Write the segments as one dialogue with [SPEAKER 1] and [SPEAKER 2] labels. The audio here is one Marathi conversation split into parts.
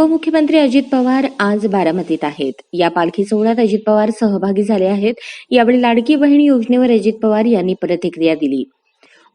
[SPEAKER 1] उपमुख्यमंत्री अजित पवार आज बारामतीत आहेत. या पालखी सोहळ्यात अजित पवार सहभागी झाले आहेत. यावेळी लाडकी बहीण योजनेवर अजित पवार यांनी प्रतिक्रिया दिली.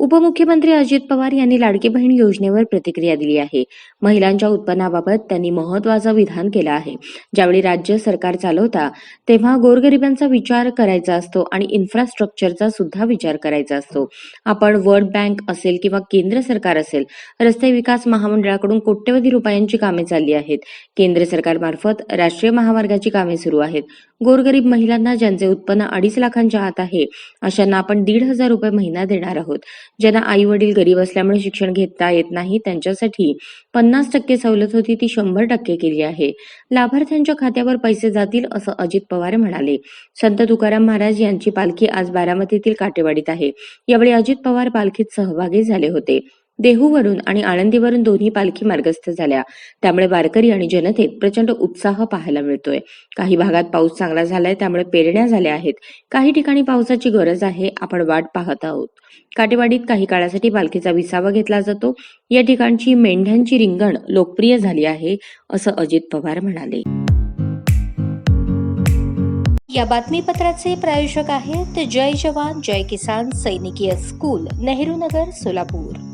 [SPEAKER 1] उपमुख्यमंत्री अजित पवार यांनी लाडकी बहीण योजनेवर प्रतिक्रिया दिली आहे. महिलांच्या उत्पन्नाबाबत त्यांनी महत्वाचं विधान केलं आहे. ज्यावेळी राज्य सरकार चालवता तेव्हा गोरगरिबांचा विचार करायचा असतो आणि इन्फ्रास्ट्रक्चरचा सुद्धा विचार करायचा असतो. आपण वर्ल्ड बँक असेल किंवा केंद्र सरकार असेल रस्ते विकास महामंडळाकडून कोट्यवधी रुपयांची कामे चालली आहेत. केंद्र सरकारमार्फत राष्ट्रीय महामार्गाची कामे सुरू आहेत. गोरगरीब महिलांना ज्यांचे उत्पन्न अडीच लाखांच्या आत आहे अशांना आपण दीड हजार रुपये महिना देणार आहोत. ज्यांना आई वडील गरीब असल्यामुळे शिक्षण घेता येत नाही त्यांच्यासाठी पन्नास टक्के सवलत होती ती शंभर टक्के केली आहे. लाभार्थ्यांच्या खात्यावर पैसे जातील असं अजित पवार म्हणाले. संत तुकाराम महाराज यांची पालखी आज बारामतीतील काटेवाडीत आहे. यावेळी अजित पवार पालखीत सहभागी झाले होते. देहूवरून आणि आळंदीवरून दोन्ही पालखी मार्गस्थ झाल्या. त्यामुळे वारकरी आणि जनतेत प्रचंड उत्साह पाहायला मिळतोय. काही भागात पाऊस चांगला झालाय त्यामुळे पेरण्या झाल्या आहेत. काही ठिकाणी पावसाची गरज आहे आपण वाट पाहत आहोत. काटेवाडीत काही काळासाठी पालखीचा विसावा घेतला जातो. या ठिकाणची मेंढ्यांची रिंगण लोकप्रिय झाली आहे असं अजित पवार म्हणाले.
[SPEAKER 2] या बातमीपत्राचे प्रायोजक आहेत जय जवान जय किसान सैनिकीय स्कूल नेहरू नगर सोलापूर.